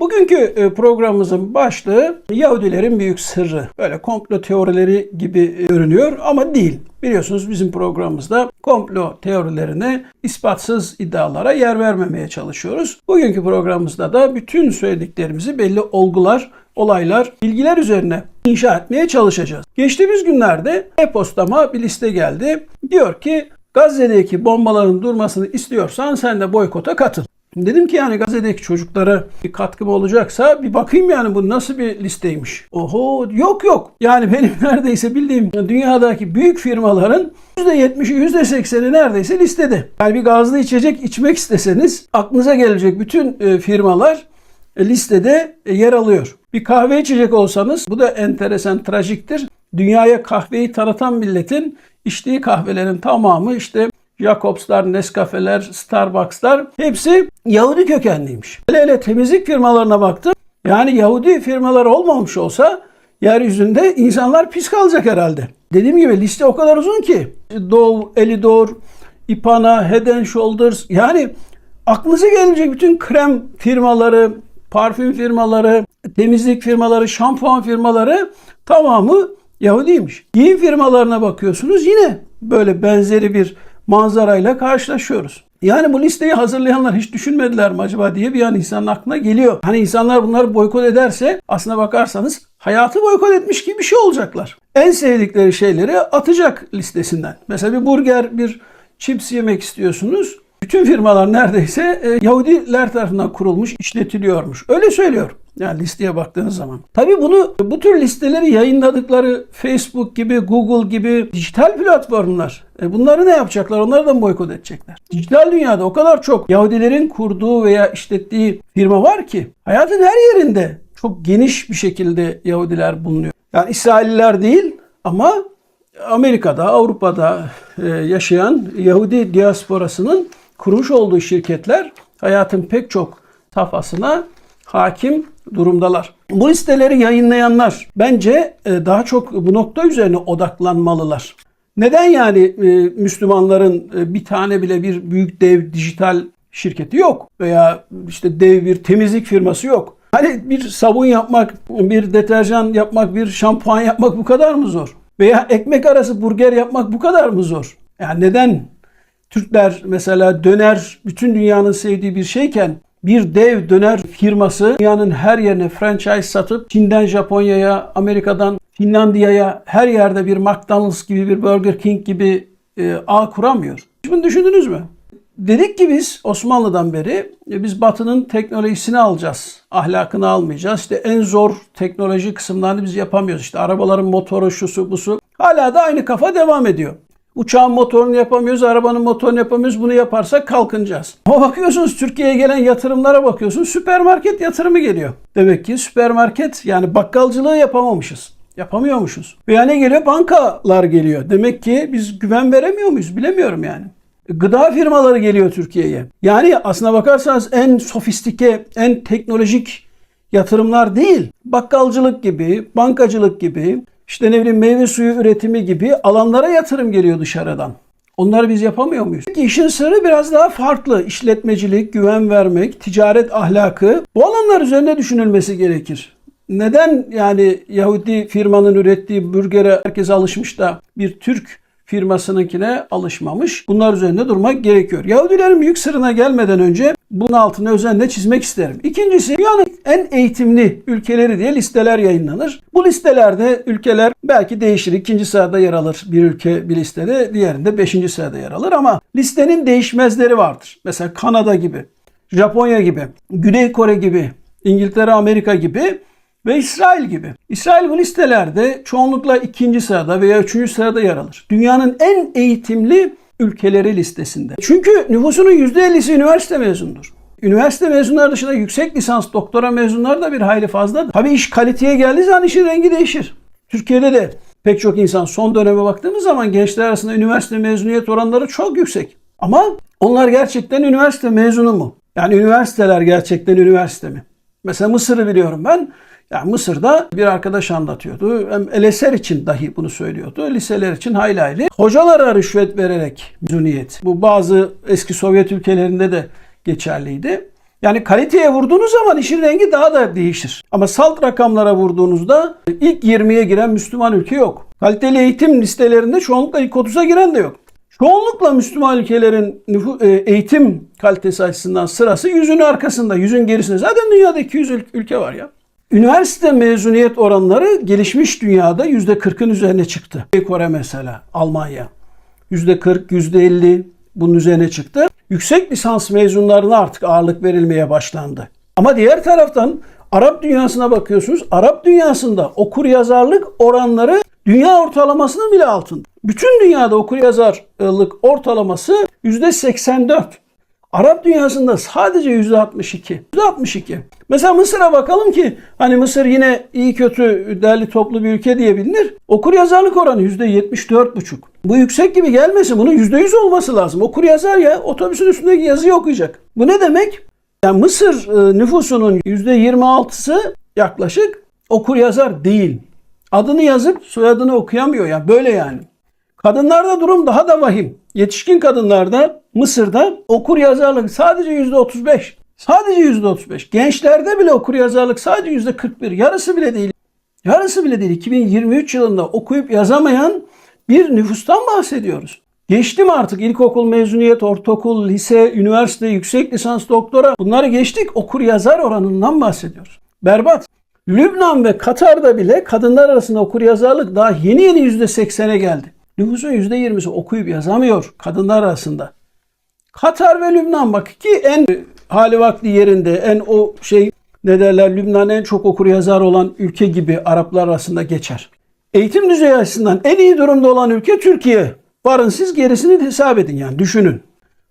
Bugünkü e, programımızın başlığı Yahudilerin büyük sırrı. Böyle komplo teorileri gibi e, görünüyor ama değil. Biliyorsunuz bizim programımızda komplo teorilerine ispatsız iddialara yer vermemeye çalışıyoruz. Bugünkü programımızda da bütün söylediklerimizi belli olgular, olaylar, bilgiler üzerine inşa etmeye çalışacağız. Geçtiğimiz günlerde e-postama bir liste geldi. Diyor ki Gazze'deki bombaların durmasını istiyorsan sen de boykota katıl. Dedim ki yani Gazze'deki çocuklara bir katkım olacaksa bir bakayım yani bu nasıl bir listeymiş. Oho yok yok. Yani benim neredeyse bildiğim dünyadaki büyük firmaların %70'i %80'i neredeyse listede. Yani bir gazlı içecek içmek isteseniz aklınıza gelecek bütün e, firmalar e, listede e, yer alıyor. Bir kahve içecek olsanız bu da enteresan, trajiktir. Dünyaya kahveyi tanıtan milletin içtiği kahvelerin tamamı işte Jacobs'lar, Nescafe'ler, Starbucks'lar hepsi Yahudi kökenliymiş. Hele hele temizlik firmalarına baktım. Yani Yahudi firmalar olmamış olsa yeryüzünde insanlar pis kalacak herhalde. Dediğim gibi liste o kadar uzun ki. Dove, Elidor, Ipana, Head and Shoulders yani aklınıza gelecek bütün krem firmaları, parfüm firmaları, temizlik firmaları, şampuan firmaları tamamı Yahudiymiş. Giyim firmalarına bakıyorsunuz yine böyle benzeri bir manzarayla karşılaşıyoruz. Yani bu listeyi hazırlayanlar hiç düşünmediler mi acaba diye bir an insanın aklına geliyor. Hani insanlar bunları boykot ederse aslına bakarsanız hayatı boykot etmiş gibi bir şey olacaklar. En sevdikleri şeyleri atacak listesinden. Mesela bir burger, bir chips yemek istiyorsunuz. Bütün firmalar neredeyse e, Yahudiler tarafından kurulmuş, işletiliyormuş. Öyle söylüyor. Yani listeye baktığınız zaman. Tabii bunu bu tür listeleri yayınladıkları Facebook gibi, Google gibi dijital platformlar e bunları ne yapacaklar? Onları da mı boykot edecekler? Dijital dünyada o kadar çok Yahudilerin kurduğu veya işlettiği firma var ki hayatın her yerinde çok geniş bir şekilde Yahudiler bulunuyor. Yani İsrailliler değil ama Amerika'da, Avrupa'da e, yaşayan Yahudi diasporasının kurmuş olduğu şirketler hayatın pek çok safhasına hakim durumdalar. Bu listeleri yayınlayanlar bence e, daha çok bu nokta üzerine odaklanmalılar. Neden yani e, Müslümanların e, bir tane bile bir büyük dev dijital şirketi yok veya işte dev bir temizlik firması yok? Hani bir sabun yapmak, bir deterjan yapmak, bir şampuan yapmak bu kadar mı zor? Veya ekmek arası burger yapmak bu kadar mı zor? Yani neden Türkler mesela döner bütün dünyanın sevdiği bir şeyken bir dev döner firması dünyanın her yerine franchise satıp Çin'den Japonya'ya, Amerika'dan Finlandiya'ya her yerde bir McDonald's gibi bir Burger King gibi e, ağ kuramıyor. Hiç bunu düşündünüz mü? Dedik ki biz Osmanlı'dan beri e, biz Batı'nın teknolojisini alacağız. Ahlakını almayacağız. İşte en zor teknoloji kısımlarını biz yapamıyoruz. İşte arabaların motoru, şusu, busu. Hala da aynı kafa devam ediyor. Uçağın motorunu yapamıyoruz, arabanın motorunu yapamıyoruz. Bunu yaparsak kalkınacağız. Ama bakıyorsunuz Türkiye'ye gelen yatırımlara bakıyorsunuz. Süpermarket yatırımı geliyor. Demek ki süpermarket yani bakkalcılığı yapamamışız. Yapamıyormuşuz. Veya ne geliyor? Bankalar geliyor. Demek ki biz güven veremiyor muyuz? Bilemiyorum yani. Gıda firmaları geliyor Türkiye'ye. Yani aslına bakarsanız en sofistike, en teknolojik yatırımlar değil. Bakkalcılık gibi, bankacılık gibi, işte ne bileyim meyve suyu üretimi gibi alanlara yatırım geliyor dışarıdan. Onları biz yapamıyor muyuz? Peki işin sırrı biraz daha farklı. İşletmecilik, güven vermek, ticaret ahlakı bu alanlar üzerinde düşünülmesi gerekir. Neden yani Yahudi firmanın ürettiği burgere herkes alışmış da bir Türk firmasınınkine alışmamış. Bunlar üzerinde durmak gerekiyor. Yahudilerin büyük sırrına gelmeden önce bunun altını özenle çizmek isterim. İkincisi dünyanın en eğitimli ülkeleri diye listeler yayınlanır. Bu listelerde ülkeler belki değişir. İkinci sırada yer alır bir ülke bir listede, diğerinde beşinci sırada yer alır ama listenin değişmezleri vardır. Mesela Kanada gibi, Japonya gibi, Güney Kore gibi, İngiltere, Amerika gibi ve İsrail gibi. İsrail bu listelerde çoğunlukla ikinci sırada veya üçüncü sırada yer alır. Dünyanın en eğitimli ülkeleri listesinde. Çünkü nüfusunun %50'si üniversite mezunudur. Üniversite mezunları dışında yüksek lisans, doktora mezunları da bir hayli fazladır. Tabii iş kaliteye geldiği zaman işin rengi değişir. Türkiye'de de pek çok insan son döneme baktığımız zaman gençler arasında üniversite mezuniyet oranları çok yüksek. Ama onlar gerçekten üniversite mezunu mu? Yani üniversiteler gerçekten üniversite mi? Mesela Mısır'ı biliyorum ben. Yani Mısır'da bir arkadaş anlatıyordu. Hem LSR için dahi bunu söylüyordu. Liseler için hayli hayli. Hocalara rüşvet vererek mezuniyet. Bu bazı eski Sovyet ülkelerinde de geçerliydi. Yani kaliteye vurduğunuz zaman işin rengi daha da değişir. Ama salt rakamlara vurduğunuzda ilk 20'ye giren Müslüman ülke yok. Kaliteli eğitim listelerinde çoğunlukla ilk 30'a giren de yok. Çoğunlukla Müslüman ülkelerin e, eğitim kalitesi açısından sırası yüzün arkasında, yüzün gerisinde. Zaten dünyada 200 ül- ülke var ya. Üniversite mezuniyet oranları gelişmiş dünyada %40'ın üzerine çıktı. Kore mesela, Almanya. %40, %50 bunun üzerine çıktı. Yüksek lisans mezunlarına artık ağırlık verilmeye başlandı. Ama diğer taraftan Arap dünyasına bakıyorsunuz. Arap dünyasında okur yazarlık oranları dünya ortalamasının bile altında. Bütün dünyada okur yazarlık ortalaması %84. Arap dünyasında sadece %62. %62. Mesela Mısır'a bakalım ki hani Mısır yine iyi kötü derli toplu bir ülke diye bilinir. Okur yazarlık oranı %74,5. Bu yüksek gibi gelmesin. Bunun %100 olması lazım. Okur yazar ya otobüsün üstündeki yazıyı okuyacak. Bu ne demek? Yani Mısır e, nüfusunun %26'sı yaklaşık okur yazar değil. Adını yazıp soyadını okuyamıyor ya. Böyle yani. Kadınlarda durum daha da vahim. Yetişkin kadınlarda Mısır'da okur yazarlık sadece yüzde 35. Sadece yüzde 35. Gençlerde bile okur yazarlık sadece yüzde 41. Yarısı bile değil. Yarısı bile değil. 2023 yılında okuyup yazamayan bir nüfustan bahsediyoruz. Geçtim artık ilkokul mezuniyet, ortaokul, lise, üniversite, yüksek lisans, doktora bunları geçtik. Okur yazar oranından bahsediyoruz. Berbat. Lübnan ve Katar'da bile kadınlar arasında okur yazarlık daha yeni yeni %80'e geldi. Nüfusun %20'si okuyup yazamıyor kadınlar arasında. Katar ve Lübnan bak ki en hali vakti yerinde en o şey ne derler Lübnan en çok okur yazar olan ülke gibi Araplar arasında geçer. Eğitim düzeyi açısından en iyi durumda olan ülke Türkiye. Varın siz gerisini hesap edin yani düşünün.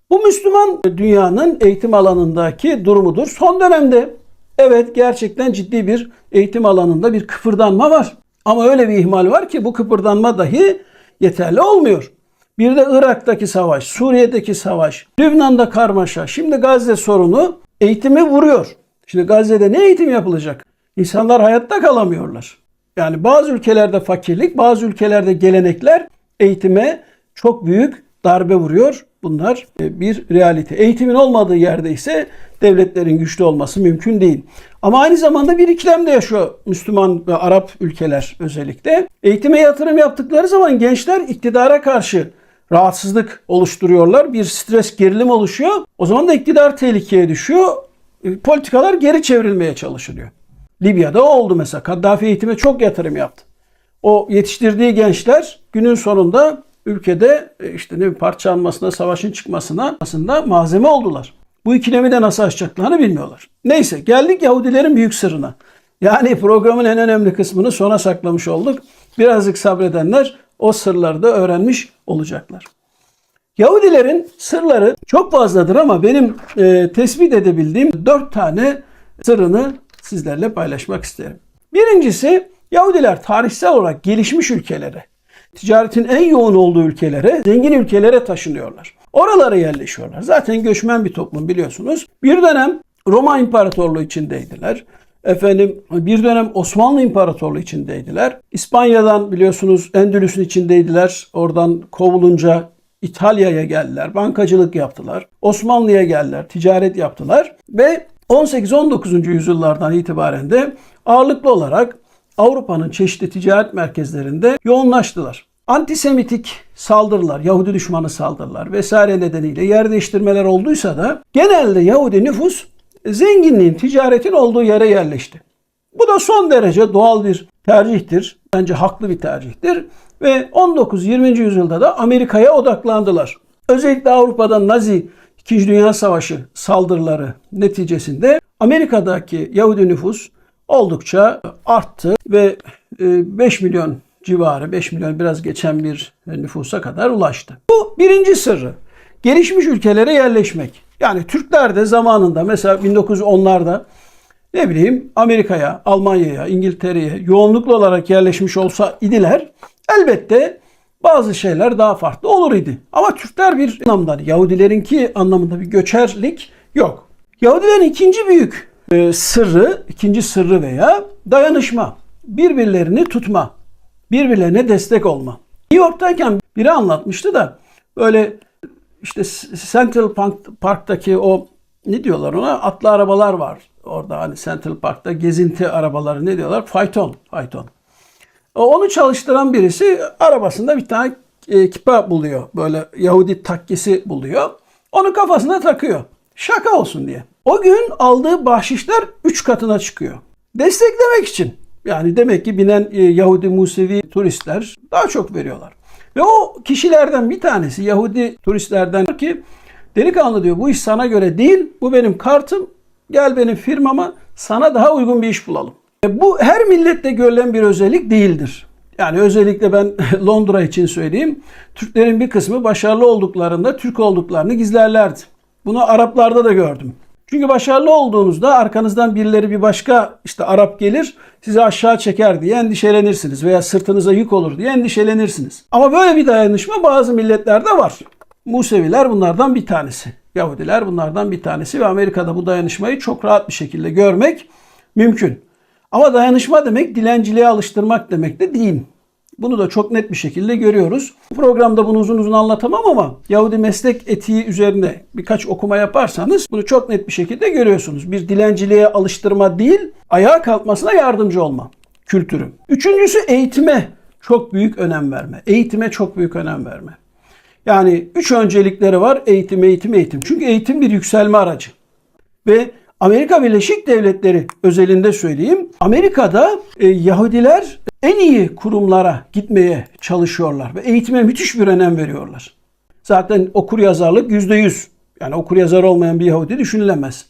Bu Müslüman dünyanın eğitim alanındaki durumudur. Son dönemde evet gerçekten ciddi bir eğitim alanında bir kıpırdanma var. Ama öyle bir ihmal var ki bu kıpırdanma dahi yeterli olmuyor. Bir de Irak'taki savaş, Suriye'deki savaş, Lübnan'da karmaşa, şimdi Gazze sorunu eğitimi vuruyor. Şimdi Gazze'de ne eğitim yapılacak? İnsanlar hayatta kalamıyorlar. Yani bazı ülkelerde fakirlik, bazı ülkelerde gelenekler eğitime çok büyük darbe vuruyor. Bunlar e, bir realite. Eğitimin olmadığı yerde ise devletlerin güçlü olması mümkün değil. Ama aynı zamanda bir ikilem de yaşıyor Müslüman ve Arap ülkeler özellikle. Eğitime yatırım yaptıkları zaman gençler iktidara karşı rahatsızlık oluşturuyorlar. Bir stres gerilim oluşuyor. O zaman da iktidar tehlikeye düşüyor. E, Politikalar geri çevrilmeye çalışılıyor. Libya'da o oldu mesela. Kaddafi eğitime çok yatırım yaptı. O yetiştirdiği gençler günün sonunda ülkede e, işte ne parçalanmasına, savaşın çıkmasına aslında malzeme oldular. Bu ikilemi de nasıl aşacaklarını bilmiyorlar. Neyse geldik Yahudilerin büyük sırrına. Yani programın en önemli kısmını sona saklamış olduk. Birazcık sabredenler o sırları da öğrenmiş olacaklar. Yahudilerin sırları çok fazladır ama benim e, tespit edebildiğim dört tane sırrını sizlerle paylaşmak isterim. Birincisi Yahudiler tarihsel olarak gelişmiş ülkelere, ticaretin en yoğun olduğu ülkelere, zengin ülkelere taşınıyorlar. Oralara yerleşiyorlar. Zaten göçmen bir toplum biliyorsunuz. Bir dönem Roma İmparatorluğu içindeydiler. Efendim bir dönem Osmanlı İmparatorluğu içindeydiler. İspanya'dan biliyorsunuz Endülüs'ün içindeydiler. Oradan kovulunca İtalya'ya geldiler. Bankacılık yaptılar. Osmanlı'ya geldiler. Ticaret yaptılar. Ve 18-19. yüzyıllardan itibaren de ağırlıklı olarak Avrupa'nın çeşitli ticaret merkezlerinde yoğunlaştılar. Antisemitik saldırılar, Yahudi düşmanı saldırılar vesaire nedeniyle yer değiştirmeler olduysa da genelde Yahudi nüfus zenginliğin, ticaretin olduğu yere yerleşti. Bu da son derece doğal bir tercihtir. Bence haklı bir tercihtir. Ve 19-20. yüzyılda da Amerika'ya odaklandılar. Özellikle Avrupa'da Nazi 2. Dünya Savaşı saldırıları neticesinde Amerika'daki Yahudi nüfus oldukça arttı ve 5 milyon civarı 5 milyon biraz geçen bir nüfusa kadar ulaştı. Bu birinci sırrı. Gelişmiş ülkelere yerleşmek. Yani Türkler de zamanında mesela 1910'larda ne bileyim Amerika'ya, Almanya'ya, İngiltere'ye yoğunluklu olarak yerleşmiş olsa idiler elbette bazı şeyler daha farklı olur idi. Ama Türkler bir anlamda Yahudilerinki anlamında bir göçerlik yok. Yahudilerin ikinci büyük e, sırrı, ikinci sırrı veya dayanışma. Birbirlerini tutma. Birbirlerine destek olma. New York'tayken biri anlatmıştı da böyle işte Central Park- Park'taki o ne diyorlar ona? Atlı arabalar var. Orada hani Central Park'ta gezinti arabaları ne diyorlar? Fayton. Fayton. Onu çalıştıran birisi arabasında bir tane e, kipa buluyor. Böyle Yahudi takkesi buluyor. Onu kafasına takıyor. Şaka olsun diye. O gün aldığı bahşişler 3 katına çıkıyor. Desteklemek için. Yani demek ki binen e, Yahudi Musevi turistler daha çok veriyorlar. Ve o kişilerden bir tanesi Yahudi turistlerden ki delikanlı diyor bu iş sana göre değil bu benim kartım gel benim firmama sana daha uygun bir iş bulalım. E, Bu her millette görülen bir özellik değildir. Yani özellikle ben Londra için söyleyeyim. Türklerin bir kısmı başarılı olduklarında Türk olduklarını gizlerlerdi. Bunu Araplarda da gördüm. Çünkü başarılı olduğunuzda arkanızdan birileri bir başka işte Arap gelir sizi aşağı çeker diye endişelenirsiniz veya sırtınıza yük olur diye endişelenirsiniz. Ama böyle bir dayanışma bazı milletlerde var. Museviler bunlardan bir tanesi. Yahudiler bunlardan bir tanesi ve Amerika'da bu dayanışmayı çok rahat bir şekilde görmek mümkün. Ama dayanışma demek dilenciliğe alıştırmak demek de değil. Bunu da çok net bir şekilde görüyoruz. Bu programda bunu uzun uzun anlatamam ama Yahudi meslek etiği üzerine birkaç okuma yaparsanız bunu çok net bir şekilde görüyorsunuz. Bir dilenciliğe alıştırma değil, ayağa kalkmasına yardımcı olma kültürü. Üçüncüsü eğitime çok büyük önem verme. Eğitime çok büyük önem verme. Yani üç öncelikleri var. Eğitim, eğitim, eğitim. Çünkü eğitim bir yükselme aracı. Ve Amerika Birleşik Devletleri özelinde söyleyeyim. Amerika'da e, Yahudiler en iyi kurumlara gitmeye çalışıyorlar ve eğitime müthiş bir önem veriyorlar. Zaten okur yazarlık yüzde yüz. Yani okur yazar olmayan bir Yahudi düşünülemez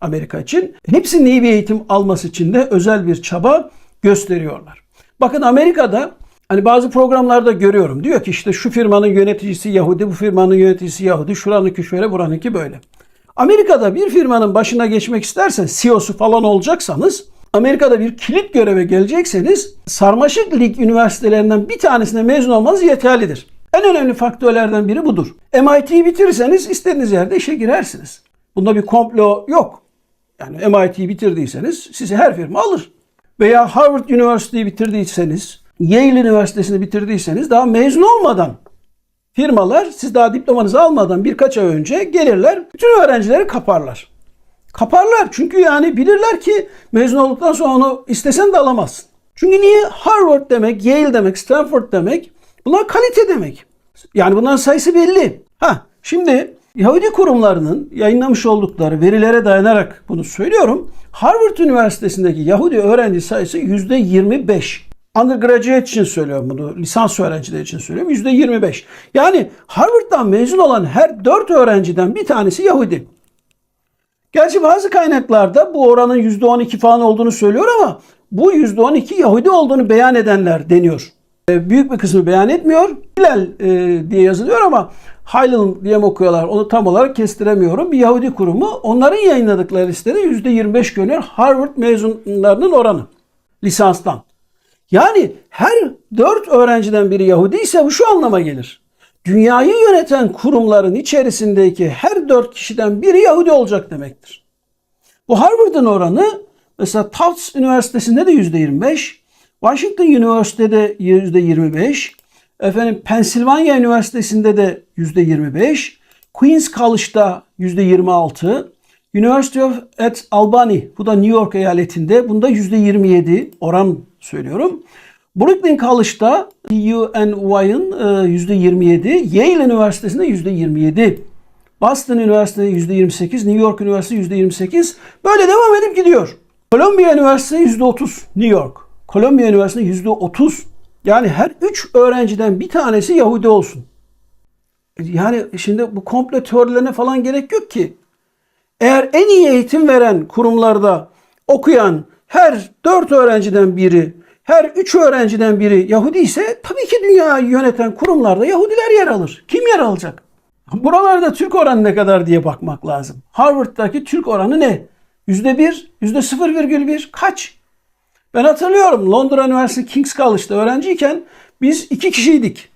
Amerika için. Hepsinin iyi bir eğitim alması için de özel bir çaba gösteriyorlar. Bakın Amerika'da hani bazı programlarda görüyorum. Diyor ki işte şu firmanın yöneticisi Yahudi, bu firmanın yöneticisi Yahudi, şuranınki şöyle, buranınki böyle. Amerika'da bir firmanın başına geçmek istersen, CEO'su falan olacaksanız, Amerika'da bir kilit göreve gelecekseniz Sarmaşık Lig üniversitelerinden bir tanesine mezun olmanız yeterlidir. En önemli faktörlerden biri budur. MIT'yi bitirirseniz istediğiniz yerde işe girersiniz. Bunda bir komplo yok. Yani MIT'yi bitirdiyseniz sizi her firma alır. Veya Harvard Üniversitesi'yi bitirdiyseniz, Yale Üniversitesi'ni bitirdiyseniz daha mezun olmadan firmalar siz daha diplomanızı almadan birkaç ay önce gelirler bütün öğrencileri kaparlar. Kaparlar çünkü yani bilirler ki mezun olduktan sonra onu istesen de alamazsın. Çünkü niye? Harvard demek, Yale demek, Stanford demek bunlar kalite demek. Yani bunların sayısı belli. Ha şimdi Yahudi kurumlarının yayınlamış oldukları verilere dayanarak bunu söylüyorum. Harvard Üniversitesi'ndeki Yahudi öğrenci sayısı %25. Undergraduate için söylüyorum bunu. Lisans öğrencileri için söylüyorum. %25. Yani Harvard'dan mezun olan her 4 öğrenciden bir tanesi Yahudi. Gerçi bazı kaynaklarda bu oranın %12 falan olduğunu söylüyor ama bu %12 Yahudi olduğunu beyan edenler deniyor. E, Büyük bir kısmı beyan etmiyor. Hilal e, diye yazılıyor ama Haylil diye mi okuyorlar onu tam olarak kestiremiyorum. Bir Yahudi kurumu onların yayınladıkları listede %25 görünüyor Harvard mezunlarının oranı lisanstan. Yani her dört öğrenciden biri Yahudi ise bu şu anlama gelir. Dünyayı yöneten kurumların içerisindeki her dört kişiden biri Yahudi olacak demektir. Bu Harvard'ın oranı mesela Tufts Üniversitesi'nde de %25, Washington Üniversitesi'de %25, efendim Pennsylvania Üniversitesi'nde de %25, Queens College'da %26, University of at Albany, bu da New York eyaletinde, bunda %27 oran söylüyorum. Brooklyn College'da UNY'ın %27, Yale Üniversitesi'nde %27, Boston Üniversitesi'nde %28, New York Üniversitesi %28. Böyle devam edip gidiyor. Columbia Üniversitesi %30, New York. Columbia Üniversitesi %30. Yani her 3 öğrenciden bir tanesi Yahudi olsun. Yani şimdi bu komple teorilerine falan gerek yok ki. Eğer en iyi eğitim veren kurumlarda okuyan her 4 öğrenciden biri, her 3 öğrenciden biri Yahudi ise tabii ki dünyayı yöneten kurumlarda Yahudiler yer alır. Kim yer alacak? Buralarda Türk oranı ne kadar diye bakmak lazım. Harvard'daki Türk oranı ne? %1, %0,1 kaç? Ben hatırlıyorum Londra Üniversitesi King's College'da öğrenciyken biz iki kişiydik.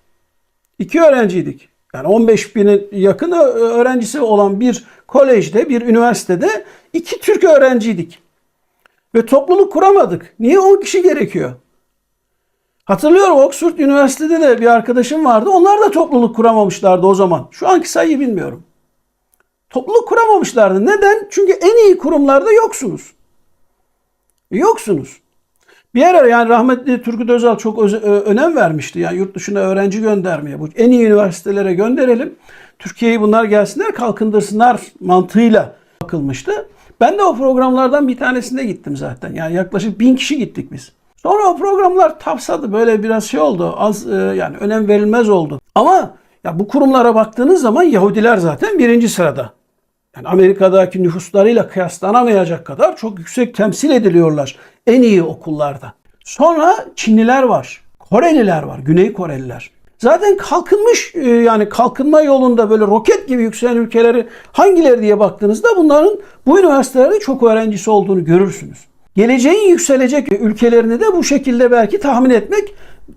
İki öğrenciydik. Yani 15 binin yakın öğrencisi olan bir kolejde, bir üniversitede iki Türk öğrenciydik. Ve topluluk kuramadık. Niye 10 kişi gerekiyor? Hatırlıyorum Oxford Üniversitesi'de de bir arkadaşım vardı. Onlar da topluluk kuramamışlardı o zaman. Şu anki sayıyı bilmiyorum. Topluluk kuramamışlardı. Neden? Çünkü en iyi kurumlarda yoksunuz. Yoksunuz. Bir ara yani rahmetli Turgut Özal çok öz- önem vermişti. Yani yurt dışına öğrenci göndermeye. Bu en iyi üniversitelere gönderelim. Türkiye'yi bunlar gelsinler kalkındırsınlar mantığıyla bakılmıştı. Ben de o programlardan bir tanesinde gittim zaten. Yani yaklaşık bin kişi gittik biz. Sonra o programlar tavsadı böyle biraz şey oldu. Az e, yani önem verilmez oldu. Ama ya bu kurumlara baktığınız zaman Yahudiler zaten birinci sırada. Yani Amerika'daki nüfuslarıyla kıyaslanamayacak kadar çok yüksek temsil ediliyorlar en iyi okullarda. Sonra Çinliler var, Koreliler var, Güney Koreliler. Zaten kalkınmış e, yani kalkınma yolunda böyle roket gibi yükselen ülkeleri hangileri diye baktığınızda bunların bu üniversitelerde çok öğrencisi olduğunu görürsünüz. Geleceğin yükselecek ülkelerini de bu şekilde belki tahmin etmek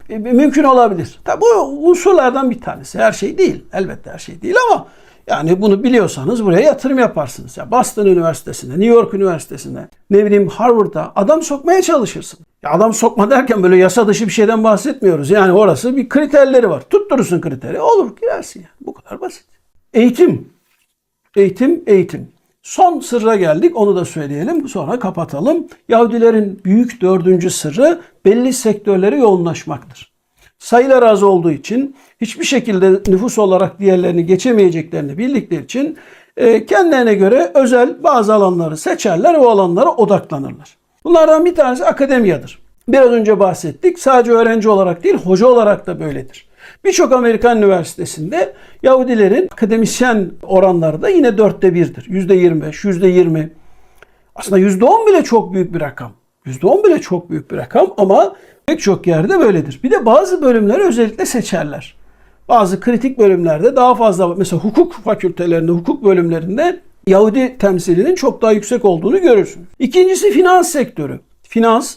e, mümkün olabilir. Tabi bu unsurlardan bir tanesi. Her şey değil. Elbette her şey değil ama yani bunu biliyorsanız buraya yatırım yaparsınız. Ya Boston Üniversitesi'nde, New York Üniversitesi'nde, ne bileyim Harvard'da adam sokmaya çalışırsın. Ya adam sokma derken böyle yasa dışı bir şeyden bahsetmiyoruz. Yani orası bir kriterleri var. Tutturursun kriteri. Olur girersin yani. Bu kadar basit. Eğitim. Eğitim, eğitim. Son sırra geldik. Onu da söyleyelim. Sonra kapatalım. Yahudilerin büyük dördüncü sırrı belli sektörlere yoğunlaşmaktır. Sayılar az olduğu için hiçbir şekilde nüfus olarak diğerlerini geçemeyeceklerini bildikleri için e, kendilerine göre özel bazı alanları seçerler ve o alanlara odaklanırlar. Bunlardan bir tanesi akademiyadır. Biraz önce bahsettik. Sadece öğrenci olarak değil, hoca olarak da böyledir. Birçok Amerikan üniversitesinde Yahudilerin akademisyen oranları da yine dörtte birdir. Yüzde yirmi beş, yüzde yirmi. Aslında yüzde on bile çok büyük bir rakam. Yüzde on bile çok büyük bir rakam ama pek çok yerde böyledir. Bir de bazı bölümleri özellikle seçerler. Bazı kritik bölümlerde daha fazla mesela hukuk fakültelerinde, hukuk bölümlerinde Yahudi temsilinin çok daha yüksek olduğunu görürsünüz. İkincisi finans sektörü. Finans,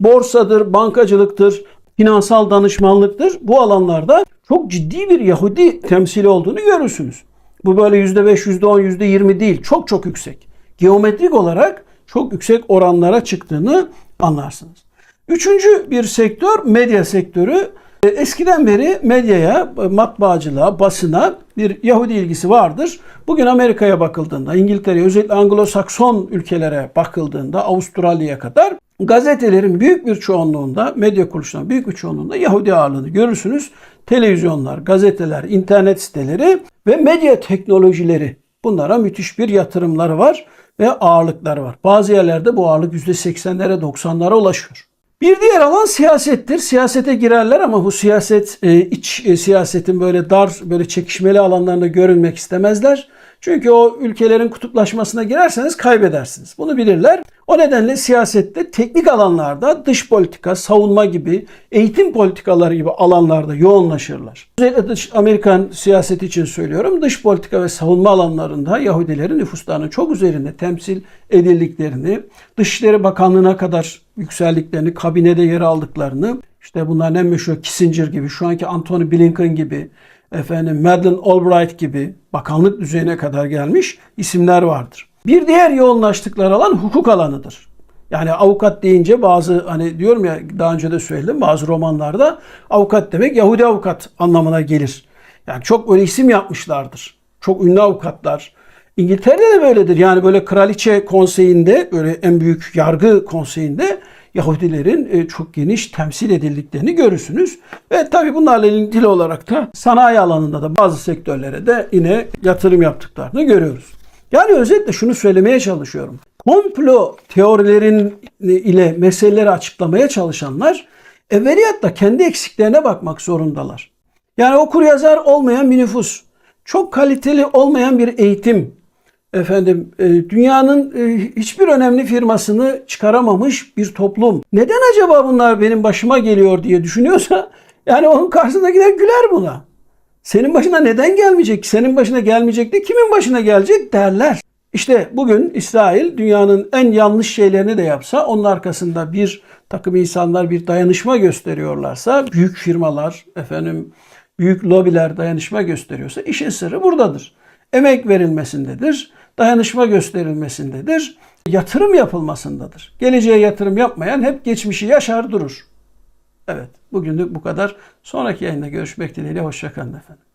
borsadır, bankacılıktır, finansal danışmanlıktır. Bu alanlarda çok ciddi bir Yahudi temsili olduğunu görürsünüz. Bu böyle %5, %10, %20 değil. Çok çok yüksek. Geometrik olarak çok yüksek oranlara çıktığını anlarsınız. Üçüncü bir sektör medya sektörü. E, Eskiden beri medyaya, matbaacılığa, basına bir Yahudi ilgisi vardır. Bugün Amerika'ya bakıldığında, İngiltere'ye, özellikle Anglo-Sakson ülkelere bakıldığında, Avustralya'ya kadar gazetelerin büyük bir çoğunluğunda, medya kuruluşlarının büyük bir çoğunluğunda Yahudi ağırlığını görürsünüz. Televizyonlar, gazeteler, internet siteleri ve medya teknolojileri bunlara müthiş bir yatırımları var ve ağırlıkları var. Bazı yerlerde bu ağırlık %80'lere 90'lara ulaşıyor. Bir diğer alan siyasettir. Siyasete girerler ama bu siyaset e, iç e, siyasetin böyle dar, böyle çekişmeli alanlarında görünmek istemezler. Çünkü o ülkelerin kutuplaşmasına girerseniz kaybedersiniz. Bunu bilirler. O nedenle siyasette teknik alanlarda dış politika, savunma gibi, eğitim politikaları gibi alanlarda yoğunlaşırlar. Özellikle dış Amerikan siyaseti için söylüyorum. Dış politika ve savunma alanlarında Yahudilerin nüfuslarının çok üzerinde temsil edildiklerini, Dışişleri Bakanlığı'na kadar yükseldiklerini, kabinede yer aldıklarını, işte bunların en meşhur Kissinger gibi, şu anki Antony Blinken gibi, efendim Madeleine Albright gibi bakanlık düzeyine kadar gelmiş isimler vardır. Bir diğer yoğunlaştıkları alan hukuk alanıdır. Yani avukat deyince bazı hani diyorum ya daha önce de söyledim bazı romanlarda avukat demek Yahudi avukat anlamına gelir. Yani çok öyle isim yapmışlardır. Çok ünlü avukatlar. İngiltere'de de böyledir. Yani böyle kraliçe konseyinde böyle en büyük yargı konseyinde Yahudilerin e, çok geniş temsil edildiklerini görürsünüz. Ve tabii bunlarla ilgili olarak da sanayi alanında da bazı sektörlere de yine yatırım yaptıklarını görüyoruz. Yani özetle şunu söylemeye çalışıyorum. Komplo teorilerin ile meseleleri açıklamaya çalışanlar evveliyatta kendi eksiklerine bakmak zorundalar. Yani okur yazar olmayan bir nüfus, çok kaliteli olmayan bir eğitim, efendim e, dünyanın e, hiçbir önemli firmasını çıkaramamış bir toplum. Neden acaba bunlar benim başıma geliyor diye düşünüyorsa yani onun karşısındakiler güler buna. Senin başına neden gelmeyecek? Senin başına gelmeyecek de kimin başına gelecek derler. İşte bugün İsrail dünyanın en yanlış şeylerini de yapsa onun arkasında bir takım insanlar bir dayanışma gösteriyorlarsa büyük firmalar efendim büyük lobiler dayanışma gösteriyorsa işin sırrı buradadır. Emek verilmesindedir, dayanışma gösterilmesindedir, yatırım yapılmasındadır. Geleceğe yatırım yapmayan hep geçmişi yaşar durur. Evet, bugünlük bu kadar. Sonraki yayında görüşmek dileğiyle. Hoşçakalın efendim.